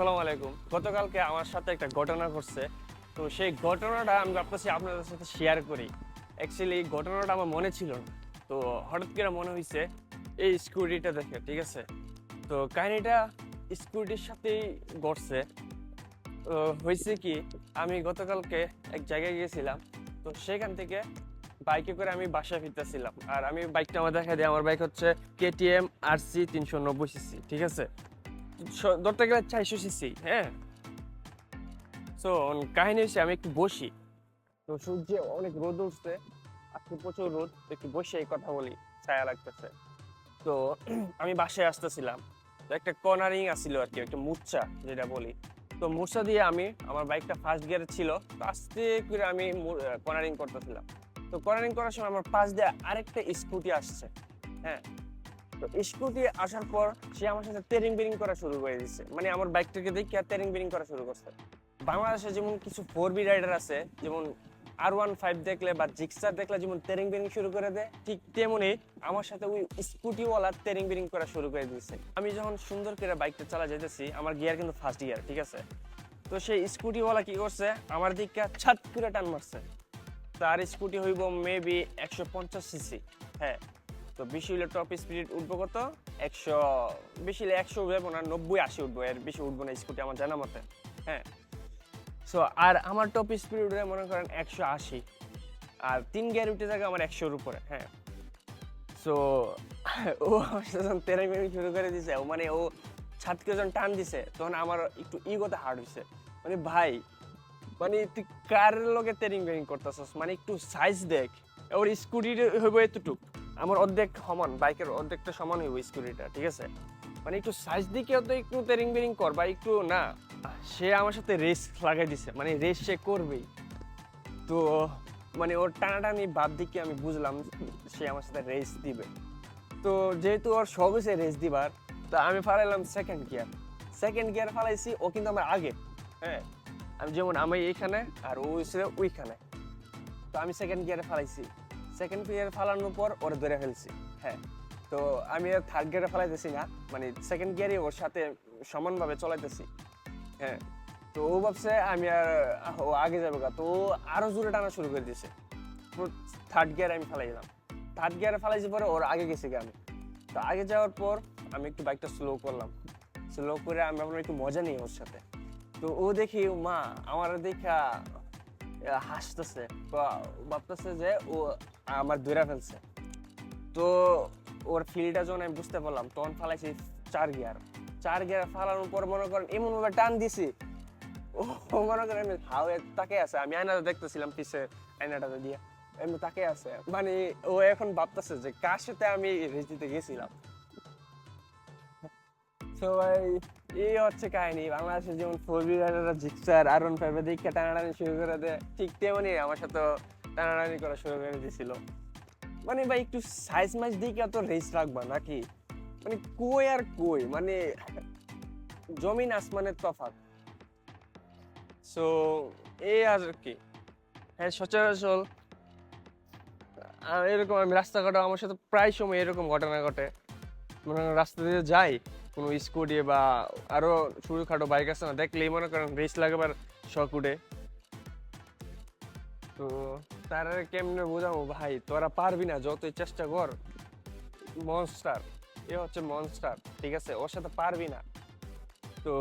আসসালামু আলাইকুম গতকালকে আমার সাথে একটা ঘটনা ঘটছে। তো সেই ঘটনাটা আমি ভাবতেছি আপনাদের সাথে শেয়ার করি। অ্যাকচুয়ালি ঘটনাটা আমার মনে ছিল না। তো হঠাৎ করে মনে হয়েছে এই স্কুটিটা দেখে, ঠিক আছে? তো কাহিনিটা স্কুটির সাথেই ঘটছে। তো হয়েছে কি, আমি গতকালকে এক জায়গায় গিয়েছিলাম। তো সেখান থেকে বাইকে করে আমি বাসায় ফিরতেছিলাম। আর আমি বাইকটা আমার দেখা দিই আমার বাইক হচ্ছে কেটিএম আর সি তিনশো নব্বই সিসি ঠিক আছে? ধরতে গেলে চারশো সিসি হ্যাঁ? তো কাহিনী হচ্ছে আমি একটু বসি। তো সূর্যে অনেক রোদ উঠছে, আজকে প্রচুর রোদ একটু বসে এই কথা বলি, ছায়া লাগতেছে। তো আমি বাসায় আসতেছিলাম, তো একটা কর্নারিং আসছিল আর কি, একটা মূর্ছা যেটা বলি। তো মূর্ছা দিয়ে আমি, আমার বাইকটা ফার্স্ট গিয়ারে ছিল, তো আস্তে করে আমি কর্নারিং করতেছিলাম। তো কর্নারিং করার সময় আমার পাশ দিয়ে আরেকটা স্কুটি আসছে হ্যাঁ? তো স্কুটি আসার পর সে আমার সাথে তেরিং বেরিং করা শুরু করে দিচ্ছে মানে আমার বাইকটাকে দেখে আর তেরিং বেরিং করা শুরু করছে। বাংলাদেশে যেমন কিছু ফোর বি রাইডার আছে, যেমন আর ওয়ান ফাইভ দেখলে বা জিক্সার দেখলে যেমন তেরিং বেরিং শুরু করে দেয়, ঠিক তেমনি আমার সাথে ওই স্কুটিওয়ালা তেরিং বেরিং করা শুরু করে দিয়েছে আমি যখন সুন্দর করে বাইকটা চালা যেতেছি আমার গিয়ার কিন্তু ফার্স্ট গিয়ার ঠিক আছে? তো সেই স্কুটিওয়ালা কি করছে? আমার দিকটা ছাত করে টান মারছে। তার স্কুটি হইব মেবি একশো পঞ্চাশ সিসি হ্যাঁ তো বেশি হলে টপ স্পিড উঠবো কত? একশো, বেশি হলে একশো উঠবো না, নব্বই, আশি উঠবো, এর বেশি উঠবো না স্কুটি আমার জানা মতে। হ্যাঁ? সো আর আমার টপ স্পিড উঠে মনে করেন একশো আশি। আর তিন গিয়ার উঠে থাকে আমার একশোর উপরে হ্যাঁ? সো ও আমার সাথে যখন তেরে মেরে শুরু করে দিছে, ও মানে ও ছাদকে যখন টান দিছে, তখন আমার একটু ইগোতে হার্ড হয়েছে মানে ভাই মানে তুই কার লগে তেরিং বেরিং করতেছস? মানে একটু সাইজ দেখ, ওর স্কুটির হইব এতটুক। আমার অর্ধেক সমান, বাইকের অর্ধেকটা সমান হইব স্কুটিটা, ঠিক আছে? মানে একটু সাইজ দিকে তো একটু তেরিং বেরিং কর বা একটু না, সে আমার সাথে রেস লাগাই দিছে মানে রেস সে করবেই। তো মানে ওর টানাটানি বাদ দিকে আমি বুঝলাম সে আমার সাথে রেস দিবে। তো যেহেতু ওর সব হয়েছে রেস দিবার, তো আমি ফালাইলাম সেকেন্ড গিয়ার সেকেন্ড গিয়ার ফালাইছি, ও কিন্তু আমার আগে হ্যাঁ? আমি যেমন আমি এইখানে আর ও ওইখানে। তো আমি সেকেন্ড গিয়ারে ফালাইছি। সেকেন্ড গিয়ারে ফালানোর পর ওরে ধরে ফেলছি। হ্যাঁ তো আমি থার্ড গিয়ারে ফালাইতেছি না মানে সেকেন্ড গিয়ারে ওর সাথে সমানভাবে চলাইতেছি। হ্যাঁ তো ও ভাবছে আমি আর ও আগে যাবে গা, তো ও আরও জোরে টানা শুরু করে দিয়েছে থার্ড গিয়ারে আমি ফালাই দিলাম। থার্ড গিয়ারে ফালাইছি পরে ওর আগে গেছি গা আমি। তো আগে যাওয়ার পর আমি একটু বাইকটা স্লো করলাম। স্লো করে আমি ভাবলাম একটু মজা নিই ওর সাথে। তো ও দেখি, মা, আমার দেখা হাসতেছে। ভাবতেছে যে ও আমার দূরে ফেলছে। তো ওর ফিলটা যখন আমি বুঝতে পারলাম, তখন ফালাইছি চার গিয়ার চার গিয়ার ফালানোর পর মনে করেন এমন ভাবে টান দিছি। ও মনে করেন হাও তাকে আছে, আমি আয়নাটা দেখতেছিলাম পিছে আয়নাটাতে দিয়ে। এমনি তাকে আছে। মানে ও এখন ভাবতেছে যে কার সাথে আমি রেস দিতে গেছিলাম। তো ভাই এই হচ্ছে কাহিনী। বাংলাদেশে যেমন ফোর হুইলাররা জিক্সার আর ওয়ান দেখে টানাটানি শুরু করে দেয়। ঠিক তেমনি আমার সাথে টানাটানি করা শুরু করে দিয়েছিল। মানে ভাই, একটু সাইজ মাইজ দিকে তো রেস রাখবা নাকি? মানে কই আর কই? মানে জমিন আসমানের তফাৎ। সো এই আর কি। হ্যাঁ সচরাচর এরকম আমি রাস্তাঘাটে আমার সাথে প্রায় সময় এরকম ঘটনা ঘটে। মনে রাস্তা দিয়ে যাই। কোনো স্কুটি বা আরও ছোটখাটো বাইক আছে না, দেখলেই মনে করেন রেস লাগাবার শখ উঠে। তো তারা কেমনে বোঝাবো ভাই, তোরা পারবি না, যতই চেষ্টা কর। মনস্টার এ হচ্ছে মনস্টার ঠিক আছে? ওর সাথে পারবি না। তো